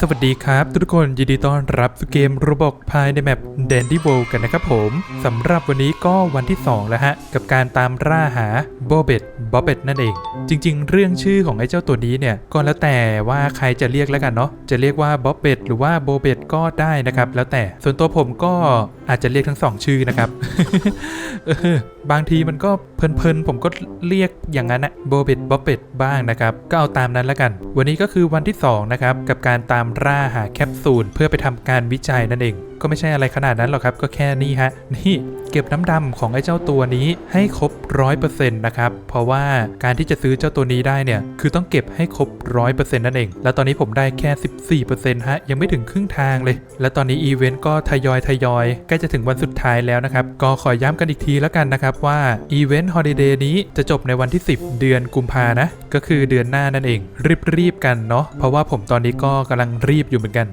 สวัสดีครับ ทุกคนยินดีต้อนรับสู่เกมโรบอกภายในแมป Dandy w o r l d กันนะครับผมสำหรับวันนี้ก็วันที่ 2 แล้วฮะ กับการตามล่าหาโบเบตบอบเบตนั่นเอง จริง ๆ เรื่องชื่อของไอ้เจ้าตัวนี้เนี่ย ก็แล้วแต่ว่าใครจะเรียกแล้วกันเนาะจะเรียกว่าบ๊อบเบตหรือว่าโบเบตก็ได้นะครับ แล้วแต่ส่วนตัวผมก็อาจจะเรียกทั้งสองชื่อนะครับ บางทีมันก็เพลินๆผมก็เรียกอย่างนั้นนะโบเบตบ๊อบเบตบ้างนะครับ ก็เอาตามนั้นแล้วกัน วันนี้ก็คือวันที่2นะครับกับการตามล่าหาแคปซูลเพื่อไปทำการวิจัยนั่นเองก็ไม่ใช่อะไรขนาดนั้นหรอกครับ ก็แค่นี้ฮะ นี่เก็บน้ำดำของไอ้เจ้าตัวนี้ให้ครบร้อยเปอร์เซ็นต์นะครับ เพราะว่าการที่จะซื้อเจ้าตัวนี้ได้เนี่ย คือต้องเก็บให้ครบร้อยเปอร์เซ็นต์นั่นเอง แล้วตอนนี้ผมได้แค่14%ฮะ ยังไม่ถึงครึ่งทางเลย และตอนนี้อีเวนต์ก็ทยอยทยอยใกล้จะถึงวันสุดท้ายแล้วนะครับ ก็ขอย้ำกันอีกทีแล้วกันนะครับว่าอีเวนต์ฮอลิเดย์นี้จะจบในวันที่ 10 เดือนกุมภานะ ก็คือเดือนหน้านั่นเอง รีบๆกันเนาะ เพราะว่าผมตอนนี้ก็กำลังรีบอยู่เหมือนกัน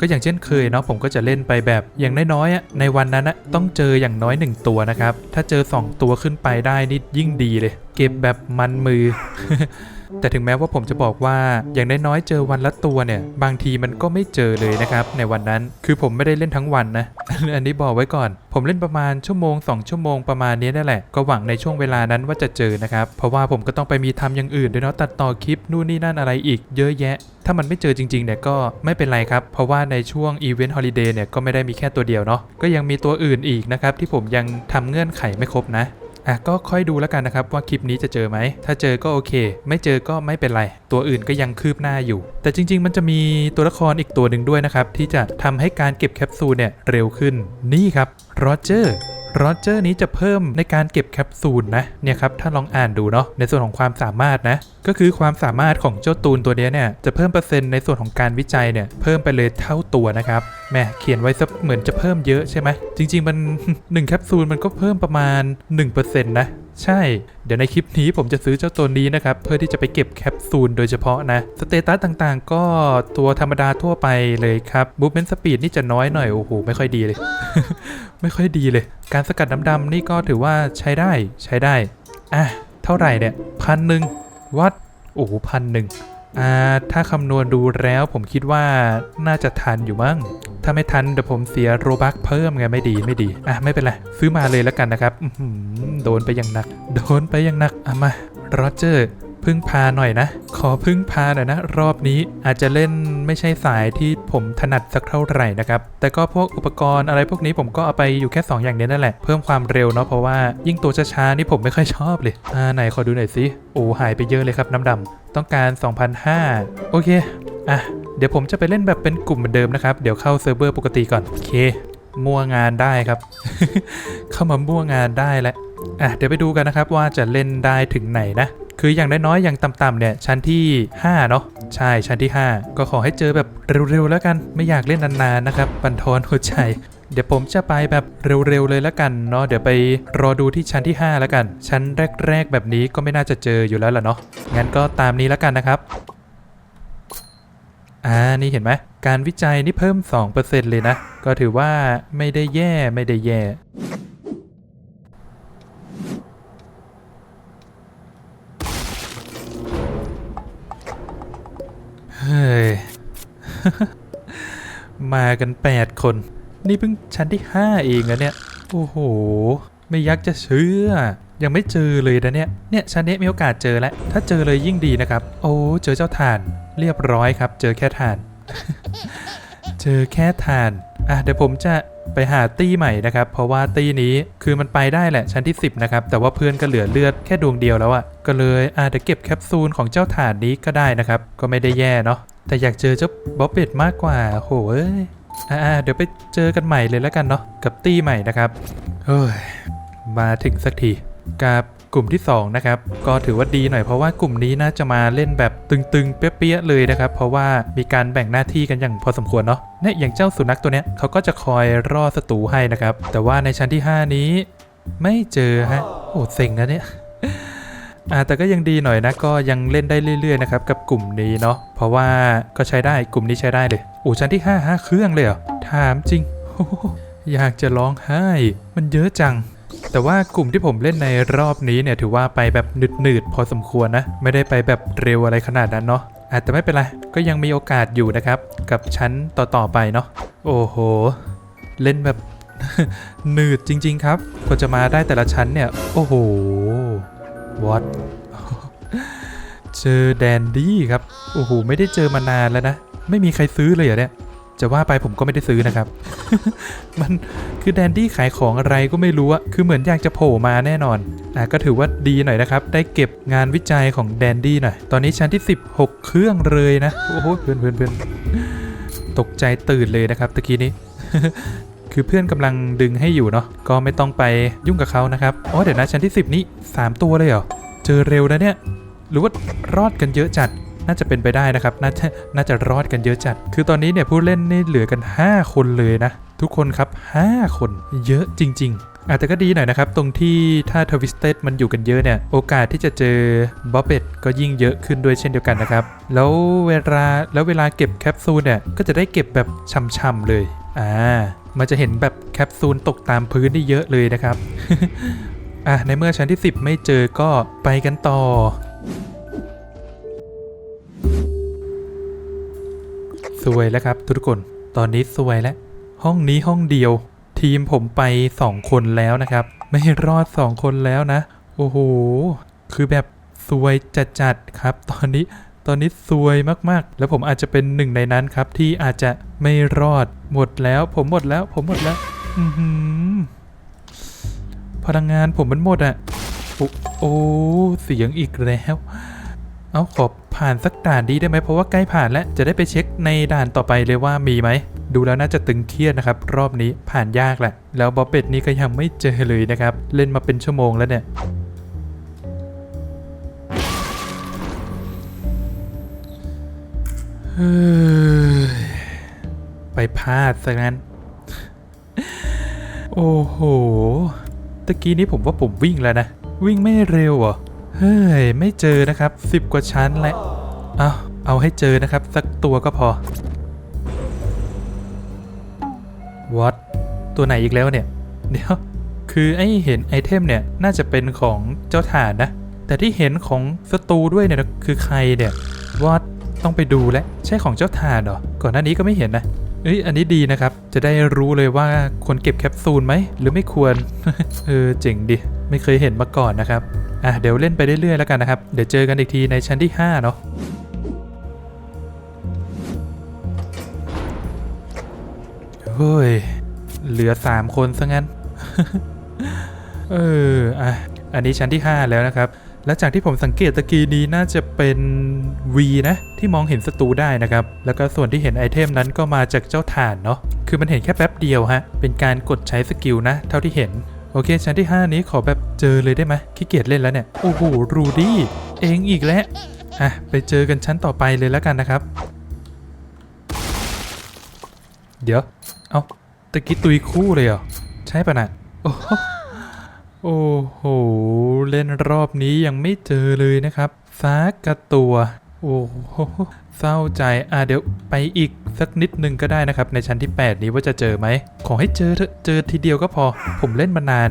ก็อย่างเช่นเคยเนาะผมก็จะเล่นไปแบบอย่างน้อยๆในวันนั้นต้องเจออย่างน้อย 1 ตัวนะครับ ถ้าเจอ 2 ตัวขึ้นไปได้นี่ยิ่งดีเลย เก็บแบบมันมือแต่ถึงแม้ว่าผมจะบอกว่าอย่างน้อยๆเจอวันละตัวเนี่ย บางทีมันก็ไม่เจอเลยนะครับ ในวันนั้นคือผมไม่ได้เล่นทั้งวันนะอันนี้บอกไว้ก่อน ผมเล่นประมาณชั่วโมง 2 ชั่วโมงประมาณนี้นั่นแหละ ก็หวังในช่วงเวลานั้นว่าจะเจอนะครับ เพราะว่าผมก็ต้องไปมีทำอย่างอื่นด้วยเนาะตัดต่อคลิปนู่นนี่นั่นอะไรอีกเยอะแยะ ถ้ามันไม่เจอจริงๆเนี่ยก็ไม่เป็นไรครับ เพราะว่าในช่วงอีเวนต์ฮอลิเดย์เนี่ยก็ไม่ได้มีแค่ตัวเดียวเนาะก็ยังมีตัวอื่นอีกนะครับที่ผมยังทำเงื่อนไขไม่ครบนะอะก็ค่อยดูแล้วกันนะครับว่าคลิปนี้จะเจอไหม ถ้าเจอก็โอเค ไม่เจอก็ไม่เป็นไร ตัวอื่นก็ยังคืบหน้าอยู่ แต่จริง ๆ มันจะมีตัวละครอีกตัวหนึ่งด้วยนะครับ ที่จะทำให้การเก็บแคปซูลเนี่ยเร็วขึ้นนี่ครับโรเจอร์ รเจอร์นี้จะเพิ่มในการเก็บแคปซูลนะเนี่ยครับถ้าลองอ่านดูเนาะในส่วนของความสามารถนะก็คือความสามารถของเจ้าตูนตัวเนี้ยเนี่ยจะเพิ่มเปอร์เซ็นต์ในส่วนของการวิจัยเนี่ยเพิ่มไปเลยเท่าตัวนะครับแม่เขียนไว้ซะเหมือนจะเพิ่มเยอะใช่ไหมจริง ๆ มัน1แคปซูลมันก็เพิ่มประมาณ 1%นะ ใช่ เดี๋ยวในคลิปนี้ผมจะซื้อเจ้าตัวนี้นะครับ เพื่อที่จะไปเก็บแคปซูลโดยเฉพาะนะ สเตตัสต่างๆ ก็ตัวธรรมดาทั่วไปเลยครับบู m เมนสปีดนี่จะน้อยหน่อย โอ้โห ไม่ค่อยดีเลย ไม่ค่อยดีเลย การสกัดน้ำดำนี่ก็ถือว่าใช้ได้ใช้ได้ อะ เท่าไหร่เนี่ยพันหนึ่งวัด โอ้โหพันหนึ่งอ่าถ้าคำนวณดูแล้วผมคิดว่าน่าจะทันอยู่มั้ง ถ้าไม่ทันเดี๋ยวผมเสียโรบักเพิ่มไงไม่ดีไม่ดี อะไม่เป็นไร ซื้อมาเลยแล้วกันนะครับโดนไปอย่างหนัก โดนไปอย่างหนักอะมาโรเจอร์พึ่งพาหน่อยนะ ขอพึ่งพาหน่อยนะ รอบนี้อาจจะเล่นไม่ใช่สายที่ผมถนัดสักเท่าไหร่นะครับ แต่ก็พวกอุปกรณ์อะไรพวกนี้ผมก็เอาไปอยู่แค่ 2 อย่างนี้นั่นแหละ เพิ่มความเร็วเนาะเพราะว่ายิ่งตัวช้าๆนี่ผมไม่ค่อยชอบเลย อ่าไหนขอดูหน่อยสิ โอ้หายไปเยอะเลยครับน้ำดำต้องการ2,500โอเค อะ เดี๋ยวผมจะไปเล่นแบบเป็นกลุ่มเหมือนเดิมนะครับ เดี๋ยวเข้าเซิร์ฟเวอร์ปกติก่อน โอเค มั่วงานได้ครับ เข้ามามั่วงานได้แล้วอะเดี๋ยวไปดูกันนะครับว่าจะเล่นได้ถึงไหนนะ คืออย่างน้อยๆอย่างต่ำๆเนี่ยชั้นที่ 5 เนาะใช่ชั้นที่ 5 ก็ขอให้เจอแบบเร็วๆแล้วกัน ไม่อยากเล่นนานๆนะครับบันทอนหัวใจเดี๋ยวผมจะไปแบบเร็วๆเลยแล้วกันเนาะเดี๋ยวไปรอดูที่ชั้นที่ 5 แล้วกัน ชั้นแรกๆแบบนี้ก็ไม่น่าจะเจออยู่แล้วล่ะเนาะงั้นก็ตามนี้แล้วกันนะครับ อ่า นี่เห็นไหม การวิจัยนี่เพิ่ม 2%เลยนะ ก็ถือว่าไม่ได้แย่ไม่ได้แย่ เฮ้ย มากัน 8 คน นี่เพิ่งชั้นที่ 5 เองอะเนี่ย โอ้โห ไม่ยักจะเชื่อ ยังไม่เจอเลยนะเนี่ย เนี่ยชั้นนี้มีโอกาสเจอแล้ว ถ้าเจอเลยยิ่งดีนะครับ โอ้ เจอเจ้าถ่าน เรียบร้อยครับ เจอแค่ถ่าน เจอแค่ถ่าน อะเดี๋ยวผมจะไปหาตี้ใหม่นะครับ เพราะว่าตี้นี้คือมันไปได้แหละชั้นที่ 10 นะครับ แต่ว่าเพื่อนก็เหลือเลือดแค่ดวงเดียวแล้วอะก็เลยอะเดี๋ยวเก็บแคปซูลของเจ้าถ่านนี้ก็ได้นะครับ ก็ไม่ได้แย่เนาะ แต่อยากเจอเจ้าบ๊อบเบ็ดมากกว่า โหเอ้ย อ่าเดี๋ยวไปเจอกันใหม่เลยแล้วกันเนาะ กับตี้ใหม่นะครับ เฮ้ย มาถึงสักที กับกลุ่มที่2นะครับก็ถือว่าดีหน่อยเพราะว่ากลุ่มนี้น่าจะมาเล่นแบบตึงๆ เปี้ยๆเลยนะครับ เพราะว่ามีการแบ่งหน้าที่กันอย่างพอสมควรเนาะเนี่ยอย่างเจ้าสุนัขตัวเนี้ยเขาก็จะคอยรอศัตรูให้นะครับ แต่ว่าในชั้นที่ 5 นี้ ไม่เจอฮะโอ้เซ็งนะเนี่ยอ่าแต่ก็ยังดีหน่อยนะก็ยังเล่นได้เรื่อยๆนะครับกับกลุ่มนี้เนาะเพราะว่าก็ใช้ได้กลุ่มนี้ใช้ได้เลยโอ้ชั้นที่5 5เครื่องเลยเหรอถามจริงโอ้โหอยากจะร้องไห้ มันเยอะจัง แต่ว่ากลุ่มที่ผมเล่นในรอบนี้เนี่ยถือว่าไปแบบหนืดๆพอสมควรนะ ไม่ได้ไปแบบเร็วอะไรขนาดนั้นเนาะอาจจะไม่เป็นไร ก็ยังมีโอกาสอยู่นะครับ กับชั้นต่อๆไปเนาะโอ้โห เล่นแบบหนืดจริง ๆ ครับกว่าจะมาได้แต่ละชั้นเนี่ย โอ้โห what เจอแดนดี้ครับ โอ้โห ไม่ได้เจอมานานแล้วนะ ไม่มีใครซื้อเลยเหรอเนี่ย จะว่าไปผมก็ไม่ได้ซื้อนะครับ มันคือแดนดี้ขายของอะไรก็ไม่รู้อะคือเหมือนอยากจะโผล่มาแน่นอนอะก็ถือว่าดีหน่อยนะครับ ได้เก็บงานวิจัยของแดนดี้หน่อย ตอนนี้ชั้นที่ 16 เครื่องเลยนะ โอ้โหเพื่อนเพื่อนเพื่อนตกใจตื่นเลยนะครับตะกี้นี้คือเพื่อนกำลังดึงให้อยู่เนาะ ก็ไม่ต้องไปยุ่งกับเขานะครับ อ๋อเดี๋ยวนะชั้นที่ 10 นี้ 3 ตัวเลยเหรอ เจอเร็วนะเนี่ย หรือว่ารอดกันเยอะจัด น่าจะเป็นไปได้นะครับ น่าจะน่าจะรอดกันเยอะจัด คือตอนนี้เนี่ยผู้เล่นนี่เหลือกัน 5 คนเลยนะ ทุกคนครับ 5 คนเยอะจริง ๆอาจจะก็ดีหน่อยนะครับ ตรงที่ถ้าทวิสเต็ดมันอยู่กันเยอะเนี่ย โอกาสที่จะเจอบ๊อบเบ็ดก็ยิ่งเยอะขึ้นด้วยเช่นเดียวกันนะครับ แล้วเวลาแล้วเวลาเก็บแคปซูลเนี่ย ก็จะได้เก็บแบบช่ำๆเลย อ่า มันจะเห็นแบบแคปซูลตกตามพื้นได้เยอะเลยนะครับ อะในเมื่อชั้นที่ 10 ไม่เจอก็ไปกันต่อ สวยแล้วครับ ทุกคน ตอนนี้สวยแล้ว ห้องนี้ห้องเดียว ทีมผมไป 2 คนแล้วนะครับ ไม่รอด 2 คนแล้วนะ โอ้โห คือแบบสวยจัดๆครับ ตอนนี้ตอนนี้สวยมากๆ แล้วผมอาจจะเป็นหนึ่งในนั้นครับ ที่อาจจะไม่รอดหมดแล้ว ผมหมดแล้ว ผมหมดแล้วอือหือพลังงานผมมันหมดอะโอ้โอ้เสียงอีกแล้ว เอาขอบ ผ่านสักด่านดีได้ไหมเพราะว่าใกล้ผ่านแล้วจะได้ไปเช็คในด่านต่อไปเลยว่ามีไหมดูแล้วน่าจะตึงเครียดนะครับ รอบนี้ผ่านยากแหละ แล้วบอบเป็ดนี่ก็ยังไม่เจอเลยนะครับ เล่นมาเป็นชั่วโมงแล้วเนี่ยเฮ้ยไปพลาดซะงั้น โอ้โห ตะกี้นี้ผมว่าผมวิ่งแล้วนะ วิ่งไม่เร็วเหรอ เฮ้ย ไม่เจอนะครับ10กว่าชั้นแหละเอาเอาให้เจอนะครับ สักตัวก็พอวัดตัวไหนอีกแล้วเนี่ย เดี๋ยว คือไอ้เห็นไอเทมเนี่ย น่าจะเป็นของเจ้าถ่านนะ แต่ที่เห็นของศัตรูด้วยเนี่ยคือใครเนี่ยวัดต้องไปดูแล้วใช่ของเจ้าถ่านเหรอ ก่อนหน้านี้ก็ไม่เห็นนะเอ้ยอันนี้ดีนะครับ จะได้รู้เลยว่าควรเก็บแคปซูลไหม หรือไม่ควร เออเจ๋งดิ ไม่เคยเห็นมาก่อนนะครับ อะเดี๋ยวเล่นไปเรื่อยๆแล้วกันนะครับ เดี๋ยวเจอกันอีกทีในชั้นที่ 5 เนาะเฮ้ย เหลือ 3 คนซะงั้น เอออะอันนี้ชั้นที่ 5 แล้วนะครับ และจากที่ผมสังเกตตะกี้นี้น่าจะเป็น V นะ ที่มองเห็นศัตรูได้นะครับ แล้วก็ส่วนที่เห็นไอเทมนั้นก็มาจากเจ้าถ่านเนาะ คือมันเห็นแค่แป๊บเดียวฮะ เป็นการกดใช้สกิลนะ เท่าที่เห็น โอเค ชั้นที่ 5 นี้ขอแบบเจอเลยได้ไหมขี้เกียจเล่นแล้วเนี่ย โอ้โห รูดี้เองอีกแล้ว อะ ไปเจอกันชั้นต่อไปเลยแล้วกันนะครับ เดี๋ยว เอาตะกี้ตุยคู่เลยเหรอ ใช่ปะนะโอ้โหโอ้โห เล่นรอบนี้ยังไม่เจอเลยนะครับซักกระตัว โอ้โหเศร้าใจ อะเดี๋ยวไปอีกสักนิดนึงก็ได้นะครับ ในชั้นที่ 8 นี้ว่าจะเจอไหม ขอให้เจอเถอะเจอทีเดียวก็พอ ผมเล่นมานาน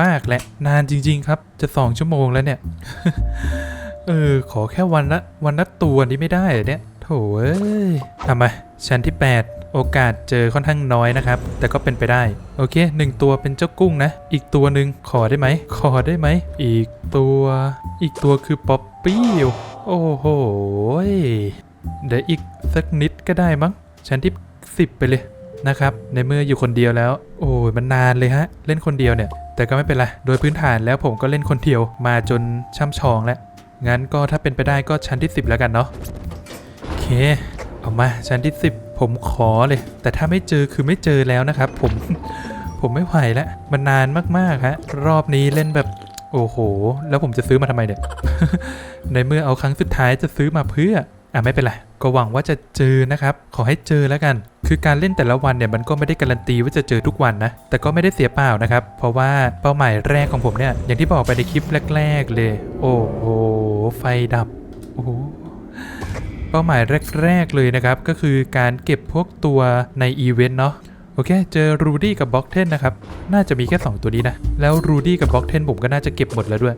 มาก ๆ และ นานจริง ๆ ครับ จะ 2 ชั่วโมงแล้วเนี่ย เออ ขอแค่วันละวันละตัวนี้ไม่ได้เนี่ยโถเอ้ยเอามชั้นที่ 8โอกาสเจอค่อนข้างน้อยนะครับ แต่ก็เป็นไปได้ โอเคหนึ่งตัวเป็นเจ้ากุ้งนะ อีกตัวหนึ่งขอได้ไหม ขอได้ไหม อีกตัว อีกตัวคือป๊อปปี้ โอ้โห เดี๋ยวอีกสักนิดก็ได้มั้ง ชั้นที่ 10 ไปเลยนะครับ ในเมื่ออยู่คนเดียวแล้ว โอ้ยมันนานเลยฮะ เล่นคนเดียวเนี่ย แต่ก็ไม่เป็นไร โดยพื้นฐานแล้วผมก็เล่นคนเดียวมาจนช่ำชองแล้ว งั้นก็ถ้าเป็นไปได้ก็ชั้นที่ 10 แล้วกันเนาะ โอเค เอามาชั้นที่ 10 ผมขอเลย แต่ถ้าไม่เจอคือไม่เจอแล้วนะครับ ผม ผมไม่ไหวแล้ว มันนานมากๆฮะ รอบนี้เล่นแบบ โอ้โห แล้วผมจะซื้อมาทำไมเนี่ย ในเมื่อเอาครั้งสุดท้ายจะซื้อมาเพื่อ อะไม่เป็นไร ก็หวังว่าจะเจอนะครับ ขอให้เจอแล้วกัน คือการเล่นแต่ละวันเนี่ยมันก็ไม่ได้การันตีว่าจะเจอทุกวันนะ แต่ก็ไม่ได้เสียเปล่านะครับ เพราะว่าเป้าหมายแรกของผมเนี่ย อย่างที่บอกไปในคลิปแรก ๆ เลย โอ้โห ไฟดับ โอ้โหเป้าหมายแรก ๆ เลยนะครับ ก็คือการเก็บพวกตัวในอีเวนต์เนาะ โอเค เจอรูดี้กับบล็อกเทนนะครับ น่าจะมีแค่ 2 ตัวนี้นะ แล้วรูดี้กับบล็อกเทนผมก็น่าจะเก็บหมดแล้วด้วย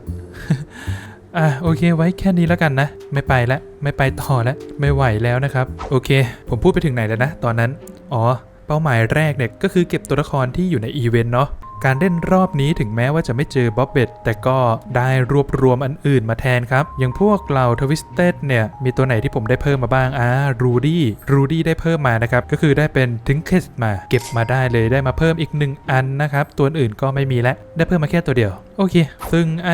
อะโอเค ไว้แค่นี้แล้วกันนะ ไม่ไปแล้วไม่ไปต่อแล้วไม่ไหวแล้วนะครับ โอเค ผมพูดไปถึงไหนแล้วนะ ตอนนั้น อ๋อ เป้าหมายแรกเนี่ยก็คือเก็บตัวละครที่อยู่ในอีเวนต์เนาะ การเล่นรอบนี้ถึงแม้ว่าจะไม่เจอบ๊อบเบ็ดแต่ก็ได้รวบรวมอันอื่นมาแทนครับ อย่างพวกเหล่าทวิสเต็ดเนี่ย มีตัวไหนที่ผมได้เพิ่มมาบ้างอ่ารูดี้รูดี้ได้เพิ่มมานะครับ ก็คือได้เป็นทิงเคสมา เก็บมาได้เลยได้มาเพิ่มอีกหนึ่งอันนะครับ ตัวอื่นก็ไม่มีแล้วได้เพิ่มมาแค่ตัวเดียว โอเค ซึ่งไอ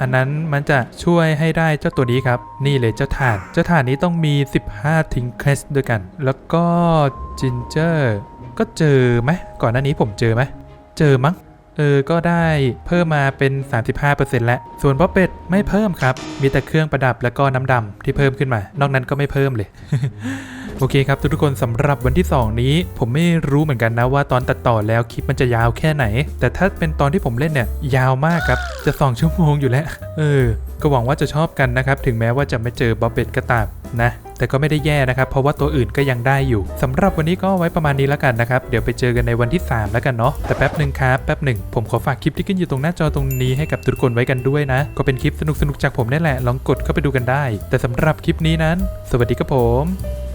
อันนั้นมันจะช่วยให้ได้เจ้าตัวนี้ครับ นี่เลยเจ้าถ่าน เจ้าถ่านนี้ต้องมี 15ทิงเคสด้วยกัน แล้วก็จินเจอร์ก็เจอไหมก่อนหน้านี้ผมเจอไหม เจอมั้ง เออ ก็ได้เพิ่มมาเป็น 35%แล้ว ส่วนบ๊อบเป็ดไม่เพิ่มครับ มีแต่เครื่องประดับแล้วก็น้ำดำที่เพิ่มขึ้นมา นอกนั้นก็ไม่เพิ่มเลยโอเคครับทุกๆคนสำหรับวันที่ 2 นี้ ผมไม่รู้เหมือนกันนะว่าตอนตัดต่อแล้วคลิปมันจะยาวแค่ไหน แต่ถ้าเป็นตอนที่ผมเล่นเนี่ยยาวมากครับจะ2ชั่วโมงอยู่แล้ว เออ ก็หวังว่าจะชอบกันนะครับ ถึงแม้ว่าจะไม่เจอบ๊อบเป็ดก็ตาม นะแต่ก็ไม่ได้แย่นะครับ เพราะว่าตัวอื่นก็ยังได้อยู่สำหรับวันนี้ก็ไว้ประมาณนี้แล้วกันนะครับ เดี๋ยวไปเจอกันในวันที่ 3 แล้วกันเนาะแต่แป๊บหนึ่งครับแป๊บหนึ่งผมขอฝากคลิปที่ขึ้นอยู่ตรงหน้าจอตรงนี้ให้กับทุกคนไว้กันด้วยนะ ก็เป็นคลิปสนุกๆจากผมนี่แหละลองกดเข้าไปดูกันได้ แต่สำหรับคลิปนี้นั้น สวัสดีครับผม